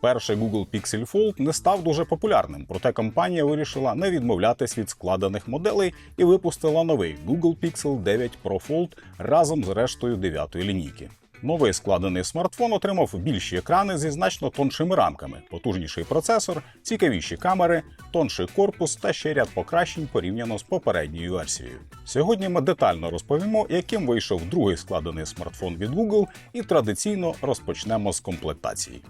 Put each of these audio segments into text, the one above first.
Перший Google Pixel Fold не став дуже популярним, проте компанія вирішила не відмовлятись від складених моделей і випустила новий Google Pixel 9 Pro Fold разом з рештою дев'ятої лінійки. Новий складений смартфон отримав більші екрани зі значно тоншими рамками, потужніший процесор, цікавіші камери, тонший корпус та ще ряд покращень порівняно з попередньою версією. Сьогодні ми детально розповімо, яким вийшов другий складений смартфон від Google, і традиційно розпочнемо з комплектації.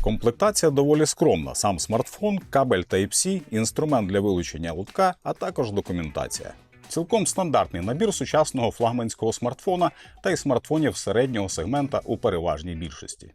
Комплектація доволі скромна: сам смартфон, кабель Type-C, інструмент для вилучення лутка, а також документація. Цілком стандартний набір сучасного флагманського смартфона та й смартфонів середнього сегмента у переважній більшості.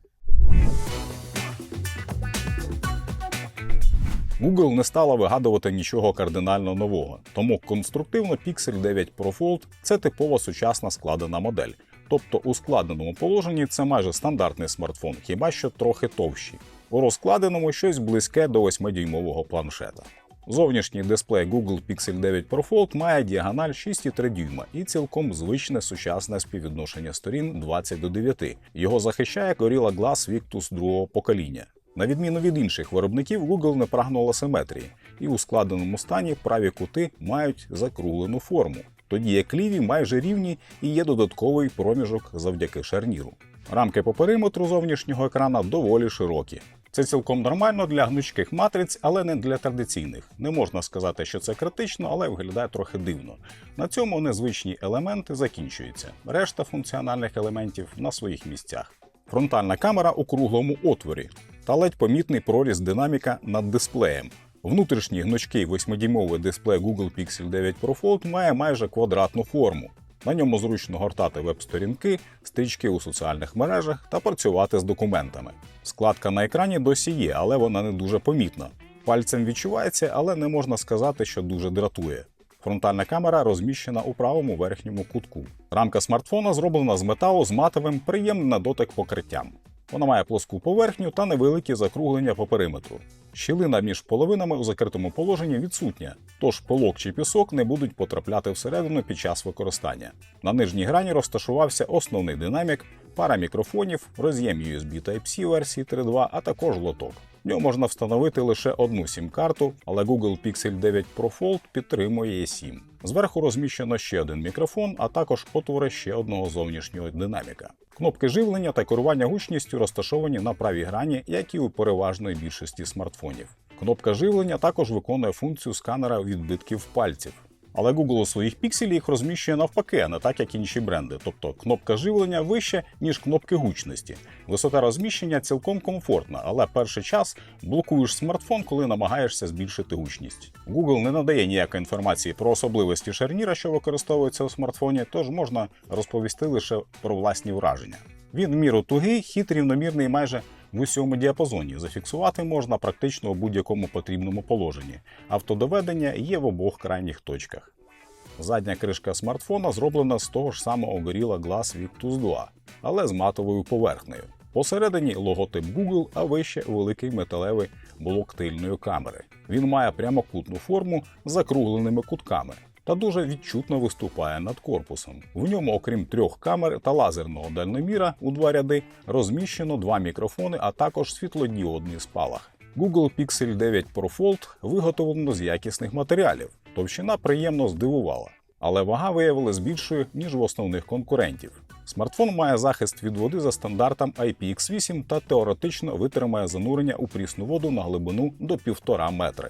Google не стала вигадувати нічого кардинально нового, тому конструктивно Pixel 9 Pro Fold – це типова сучасна складена модель. Тобто у складеному положенні це майже стандартний смартфон, хіба що трохи товщий. У розкладеному щось близьке до 8-дюймового планшета. Зовнішній дисплей Google Pixel 9 Pro Fold має діагональ 6,3 дюйма і цілком звичне сучасне співвідношення сторін 20 до 9. Його захищає Gorilla Glass Victus другого покоління. На відміну від інших виробників, Google не прагнула симетрії, і у складеному стані праві кути мають закруглену форму, тоді як ліві майже рівні і є додатковий проміжок завдяки шарніру. Рамки по периметру зовнішнього екрана доволі широкі. Це цілком нормально для гнучких матриць, але не для традиційних. Не можна сказати, що це критично, але виглядає трохи дивно. На цьому незвичні елементи закінчуються. Решта функціональних елементів на своїх місцях. Фронтальна камера у круглому отворі та ледь помітний проріз динаміка над дисплеєм. Внутрішній гнучкий 8-дюймовий дисплей Google Pixel 9 Pro Fold має майже квадратну форму. На ньому зручно гортати веб-сторінки, стрічки у соціальних мережах та працювати з документами. Складка на екрані досі є, але вона не дуже помітна. Пальцем відчувається, але не можна сказати, що дуже дратує. Фронтальна камера розміщена у правому верхньому кутку. Рамка смартфона зроблена з металу з матовим, приємним на дотик покриттям. Вона має плоску поверхню та невеликі закруглення по периметру. Щілина між половинами у закритому положенні відсутня, тож пилок чи пісок не будуть потрапляти всередину під час використання. На нижній грані розташувався основний динамік, пара мікрофонів, роз'єм USB Type-C версії 3.2, а також лоток. В нього можна встановити лише одну сім-карту, але Google Pixel 9 Pro Fold підтримує eSIM. Зверху розміщено ще один мікрофон, а також отвори ще одного зовнішнього динаміка. Кнопки живлення та керування гучністю розташовані на правій грані, як і у переважної більшості смартфонів. Кнопка живлення також виконує функцію сканера відбитків пальців. Але Google у своїх пікселі їх розміщує навпаки, не так як інші бренди. Тобто кнопка живлення вища, ніж кнопки гучності. Висота розміщення цілком комфортна, але перший час блокуєш смартфон, коли намагаєшся збільшити гучність. Google не надає ніякої інформації про особливості шарніра, що використовується у смартфоні, тож можна розповісти лише про власні враження. Він в міру тугий, хід рівномірний майже в усьому діапазоні. Зафіксувати можна практично у будь-якому потрібному положенні. Автодоведення є в обох крайніх точках. Задня кришка смартфона зроблена з того ж самого Gorilla Glass Victus 2, але з матовою поверхнею. Посередині логотип Google, а вище великий металевий блок тильної камери. Він має прямокутну форму з закругленими кутками та дуже відчутно виступає над корпусом. В ньому, окрім трьох камер та лазерного дальноміра у два ряди, розміщено два мікрофони, а також світлодіодний спалах. Google Pixel 9 Pro Fold виготовлено з якісних матеріалів. Товщина приємно здивувала, але вага виявилась більшою, ніж в основних конкурентів. Смартфон має захист від води за стандартом IPX8 та теоретично витримає занурення у прісну воду на глибину до 1,5 метри.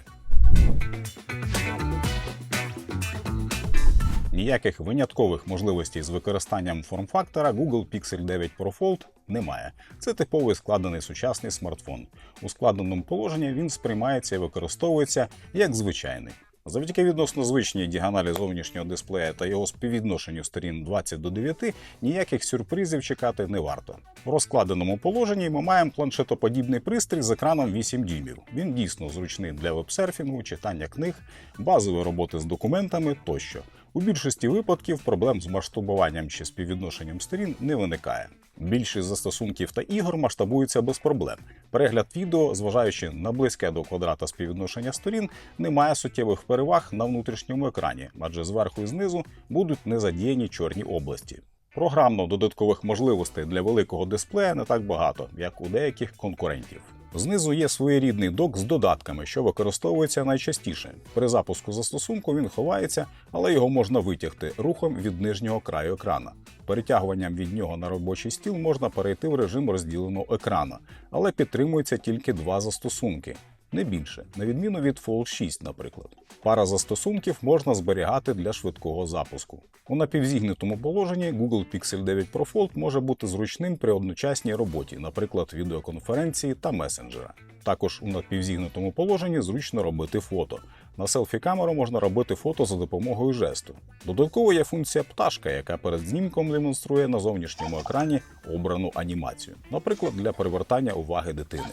Ніяких виняткових можливостей з використанням форм-фактора Google Pixel 9 Pro Fold немає. Це типовий складений сучасний смартфон. У складеному положенні він сприймається і використовується як звичайний. Завдяки відносно звичній діагоналі зовнішнього дисплея та його співвідношенню сторін 20 до 9 ніяких сюрпризів чекати не варто. В розкладеному положенні ми маємо планшетоподібний пристрій з екраном 8 дюймів. Він дійсно зручний для вебсерфінгу, читання книг, базової роботи з документами тощо. У більшості випадків проблем з масштабуванням чи співвідношенням сторін не виникає. Більшість застосунків та ігор масштабуються без проблем. Перегляд відео, зважаючи на близьке до квадрата співвідношення сторін, не має суттєвих переваг на внутрішньому екрані, адже зверху і знизу будуть незадіяні чорні області. Програмно додаткових можливостей для великого дисплея не так багато, як у деяких конкурентів. Знизу є своєрідний док з додатками, що використовується найчастіше. При запуску застосунку він ховається, але його можна витягти рухом від нижнього краю екрана. Перетягуванням від нього на робочий стіл можна перейти в режим розділеного екрана, але підтримується тільки два застосунки. Не більше, на відміну від Fold 6, наприклад. Пара застосунків можна зберігати для швидкого запуску. У напівзігнутому положенні Google Pixel 9 Pro Fold може бути зручним при одночасній роботі, наприклад, відеоконференції та месенджера. Також у напівзігнутому положенні зручно робити фото. На селфі-камеру можна робити фото за допомогою жесту. Додатково є функція пташка, яка перед знімком демонструє на зовнішньому екрані обрану анімацію, наприклад, для привертання уваги дитини.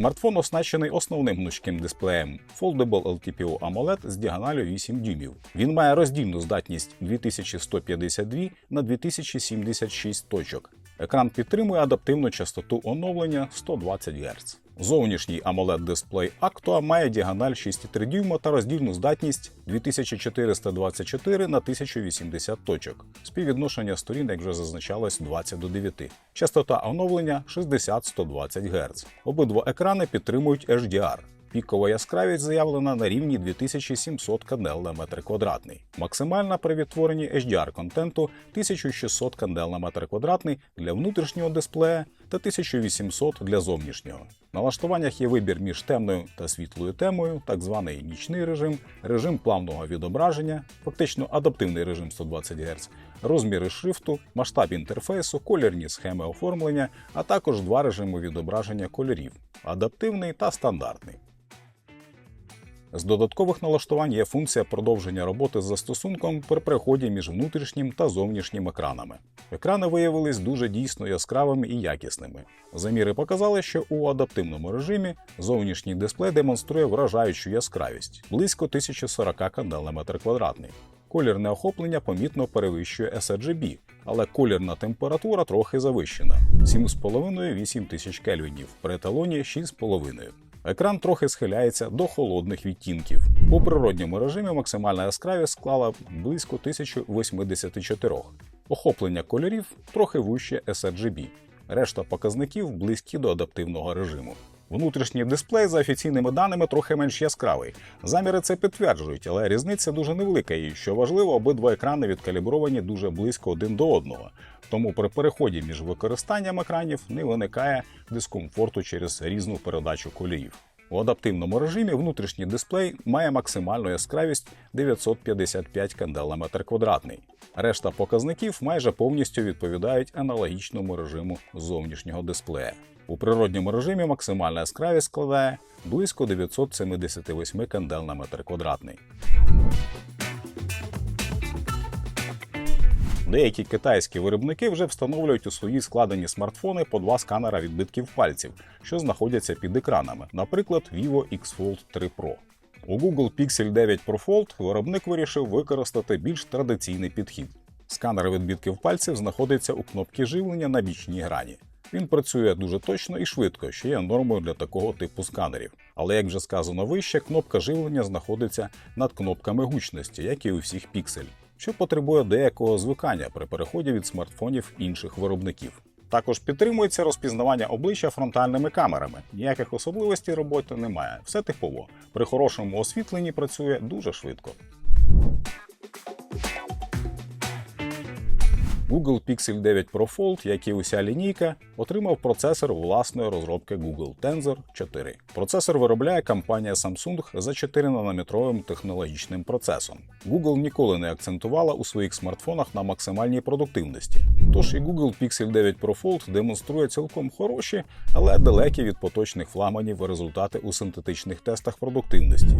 Смартфон оснащений основним гнучким дисплеєм Foldable LTPO AMOLED з діагоналю 8 дюймів. Він має роздільну здатність 2152 на 2076 точок. Екран підтримує адаптивну частоту оновлення 120 Гц. Зовнішній amoled дисплей Actua має діагональ 6,3 дюйма та роздільну здатність 2424 на 1080 точок. Співвідношення сторін, як вже зазначалось, 20 до 9. Частота оновлення 60-120 Гц. Обидва екрани підтримують HDR. Пікова яскравість заявлена на рівні 2700 кандел на метр квадратний. Максимальна при відтворенні HDR контенту 1600 кандел на метр квадратний для внутрішнього дисплея та 1800 для зовнішнього. На налаштуваннях є вибір між темною та світлою темою, так званий нічний режим, режим плавного відображення, фактично адаптивний режим 120 Гц, розміри шрифту, масштаб інтерфейсу, кольорні схеми оформлення, а також два режими відображення кольорів адаптивний та стандартний. З додаткових налаштувань є функція продовження роботи з застосунком при переході між внутрішнім та зовнішнім екранами. Екрани виявились дуже дійсно яскравими і якісними. Заміри показали, що у адаптивному режимі зовнішній дисплей демонструє вражаючу яскравість близько 1040 кандел метр квадратний. Колірне охоплення помітно перевищує sRGB, але колірна температура трохи завищена 7,5-8 тисяч кельвінів, при еталоні 6,5. Екран трохи схиляється до холодних відтінків. У природньому режимі максимальна яскравість склала близько 1084. Охоплення кольорів трохи вище sRGB. Решта показників близькі до адаптивного режиму. Внутрішній дисплей за офіційними даними трохи менш яскравий. Заміри це підтверджують, але різниця дуже невелика і, що важливо, обидва екрани відкалібровані дуже близько один до одного. Тому при переході між використанням екранів не виникає дискомфорту через різну передачу кольорів. У адаптивному режимі внутрішній дисплей має максимальну яскравість 955 кандел на метр квадратний. Решта показників майже повністю відповідають аналогічному режиму зовнішнього дисплея. У природньому режимі максимальна яскравість складає близько 978 кандел на метр квадратний. Деякі китайські виробники вже встановлюють у свої складені смартфони по два сканера відбитків пальців, що знаходяться під екранами, наприклад, Vivo X Fold 3 Pro. У Google Pixel 9 Pro Fold виробник вирішив використати більш традиційний підхід. Сканер відбитків пальців знаходиться у кнопці живлення на бічній грані. Він працює дуже точно і швидко, що є нормою для такого типу сканерів. Але, як вже сказано вище, кнопка живлення знаходиться над кнопками гучності, як і у всіх піксель, що потребує деякого звикання при переході від смартфонів інших виробників. Також підтримується розпізнавання обличчя фронтальними камерами. Ніяких особливостей роботи немає. Все типово. При хорошому освітленні працює дуже швидко. Google Pixel 9 Pro Fold, як і уся лінійка, отримав процесор власної розробки Google Tensor 4. Процесор виробляє компанія Samsung за 4-нанометровим технологічним процесом. Google ніколи не акцентувала у своїх смартфонах на максимальній продуктивності. Тож і Google Pixel 9 Pro Fold демонструє цілком хороші, але далекі від поточних флагманів результати у синтетичних тестах продуктивності.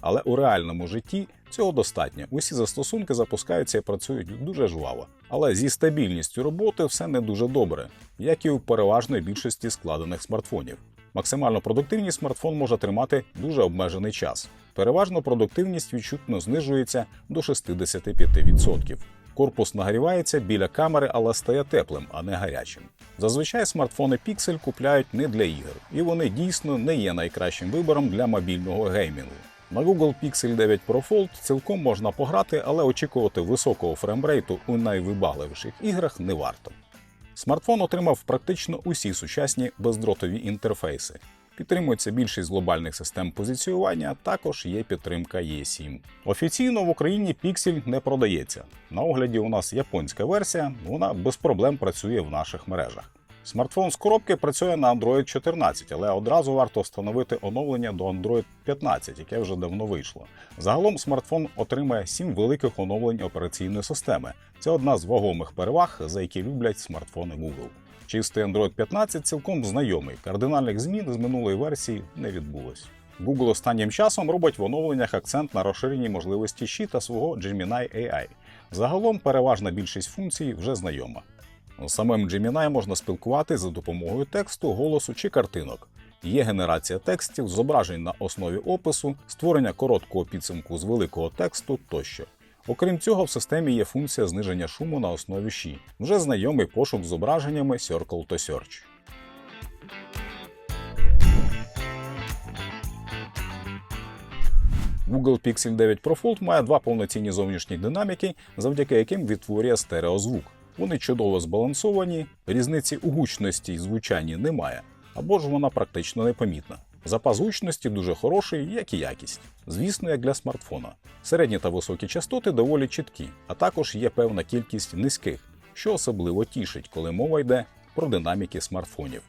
Але у реальному житті цього достатньо. Усі застосунки запускаються і працюють дуже жваво. Але зі стабільністю роботи все не дуже добре, як і у переважної більшості складених смартфонів. Максимальну продуктивність смартфон може тримати дуже обмежений час. Переважно продуктивність відчутно знижується до 65%. Корпус нагрівається біля камери, але стає теплим, а не гарячим. Зазвичай смартфони Pixel купляють не для ігор, і вони дійсно не є найкращим вибором для мобільного геймінгу. На Google Pixel 9 Pro Fold цілком можна пограти, але очікувати високого фреймрейту у найвибагливіших іграх не варто. Смартфон отримав практично усі сучасні бездротові інтерфейси. Підтримується більшість глобальних систем позиціювання, також є підтримка E7. Офіційно в Україні Pixel не продається. На огляді у нас японська версія, вона без проблем працює в наших мережах. Смартфон з коробки працює на Android 14, але одразу варто встановити оновлення до Android 15, яке вже давно вийшло. Загалом смартфон отримає 7 великих оновлень операційної системи. Це одна з вагомих переваг, за які люблять смартфони Google. Чистий Android 15 цілком знайомий. Кардинальних змін з минулої версії не відбулось. Google останнім часом робить в оновленнях акцент на розширенні можливості щі та свого Gemini AI. Загалом переважна більшість функцій вже знайома. З Самим Gemini можна спілкуватися за допомогою тексту, голосу чи картинок. Є генерація текстів, зображень на основі опису, створення короткого підсумку з великого тексту тощо. Окрім цього, в системі є функція зниження шуму на основі щі, вже знайомий пошук зображеннями Circle to Search. Google Pixel 9 Pro Fold має два повноцінні зовнішні динаміки, завдяки яким відтворює стереозвук. Вони чудово збалансовані, різниці у гучності і звучанні немає, або ж вона практично непомітна. Запас гучності дуже хороший, як і якість. Звісно, як для смартфона. Середні та високі частоти доволі чіткі, а також є певна кількість низьких, що особливо тішить, коли мова йде про динаміки смартфонів.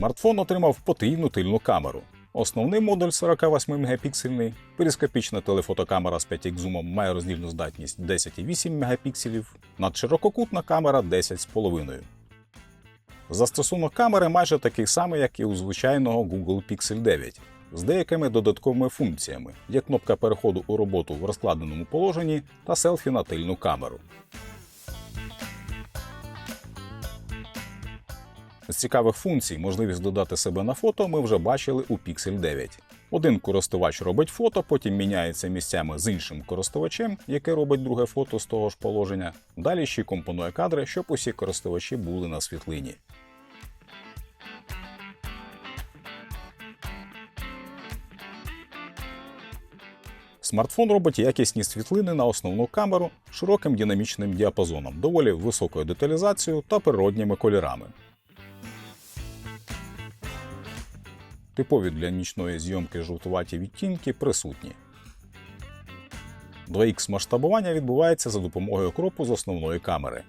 Смартфон отримав потрійну тильну камеру. Основний модуль 48 мегапіксельний, перископічна телефотокамера з 5 зумом має роздільну здатність 10,8 мегапікселів, надширококутна камера 10,5. Застосунок камери майже такий самий, як і у звичайного Google Pixel 9, з деякими додатковими функціями, є кнопка переходу у роботу в розкладеному положенні та селфі на тильну камеру. З цікавих функцій можливість додати себе на фото ми вже бачили у Pixel 9. Один користувач робить фото, потім міняється місцями з іншим користувачем, який робить друге фото з того ж положення. Далі ще компонує кадри, щоб усі користувачі були на світлині. Смартфон робить якісні світлини на основну камеру широким динамічним діапазоном, доволі високою деталізацією та природніми кольорами. Типові для нічної зйомки жовтуваті відтінки присутні. 2х масштабування відбувається за допомогою кропу з основної камери.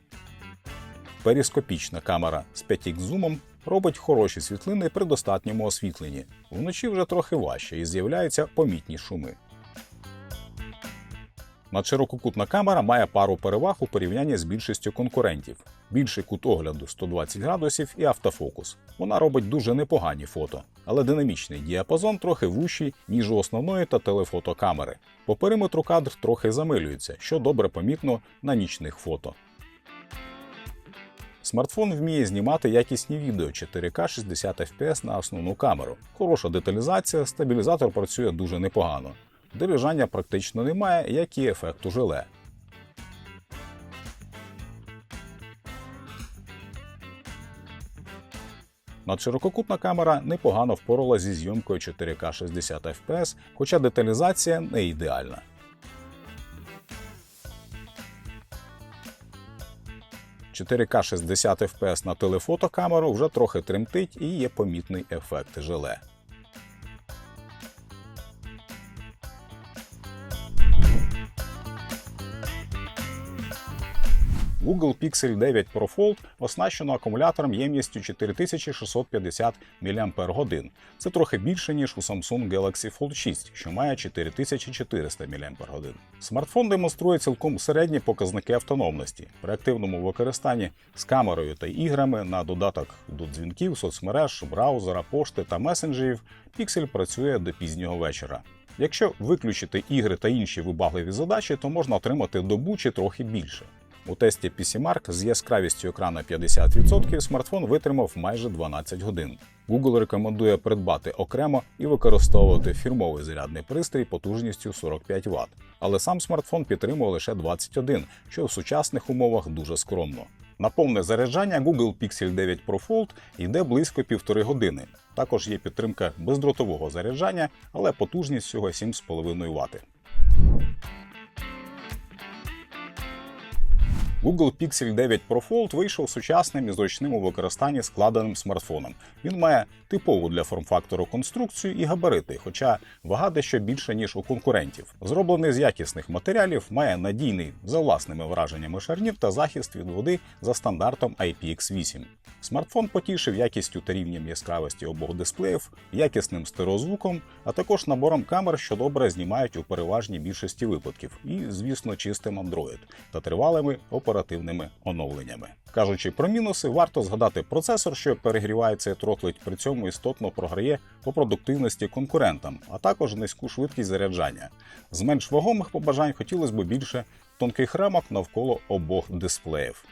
Періскопічна камера з 5х зумом робить хороші світлини при достатньому освітленні. Вночі вже трохи важче і з'являються помітні шуми. Надширококутна камера має пару переваг у порівнянні з більшістю конкурентів: більший кут огляду 120 градусів і автофокус. Вона робить дуже непогані фото, але динамічний діапазон трохи вущий, ніж у основної та телефотокамери. По периметру кадр трохи замилюється, що добре помітно на нічних фото. Смартфон вміє знімати якісні відео 4К 60 FPS на основну камеру. Хороша деталізація, стабілізатор працює дуже непогано. Доріжання практично немає, як і ефекту желе. Надширококутна камера непогано впорала зі зйомкою 4К 60 FPS, хоча деталізація не ідеальна. – 4К 60 FPS на телефотокамеру вже трохи тремтить і є помітний ефект желе. Google Pixel 9 Pro Fold оснащено акумулятором ємністю 4650 мАч. Це трохи більше, ніж у Samsung Galaxy Fold 6, що має 4400 мАч. Смартфон демонструє цілком середні показники автономності при активному використанні з камерою та іграми на додаток до дзвінків, соцмереж, браузера, пошти та месенджерів. Pixel працює до пізнього вечора. Якщо виключити ігри та інші вибагливі задачі, то можна отримати добу чи трохи більше. У тесті PCMark з яскравістю екрана 50% смартфон витримав майже 12 годин. Google рекомендує придбати окремо і використовувати фірмовий зарядний пристрій потужністю 45 Вт. Але сам смартфон підтримує лише 21, що в сучасних умовах дуже скромно. На повне заряджання Google Pixel 9 Pro Fold йде близько півтори години. Також є підтримка бездротового заряджання, але потужність всього 7,5 Вт. Google Pixel 9 Pro Fold вийшов сучасним і зручним у використанні складеним смартфоном. Він має типову для форм-фактору конструкцію і габарити, хоча вага дещо більше, ніж у конкурентів. Зроблений з якісних матеріалів, має надійний за власними враженнями шарнір та захист від води за стандартом IPX8. Смартфон потішив якістю та рівнем яскравості обох дисплеїв, якісним стереозвуком, а також набором камер, що добре знімають у переважній більшості випадків, і, звісно, чистим Android та тривалими оперативними оновленнями. Кажучи про мінуси, варто згадати процесор, що перегрівається і тротлить, при цьому істотно програє по продуктивності конкурентам, а також низьку швидкість заряджання. З менш вагомих побажань хотілося б більше тонких рамок навколо обох дисплеїв.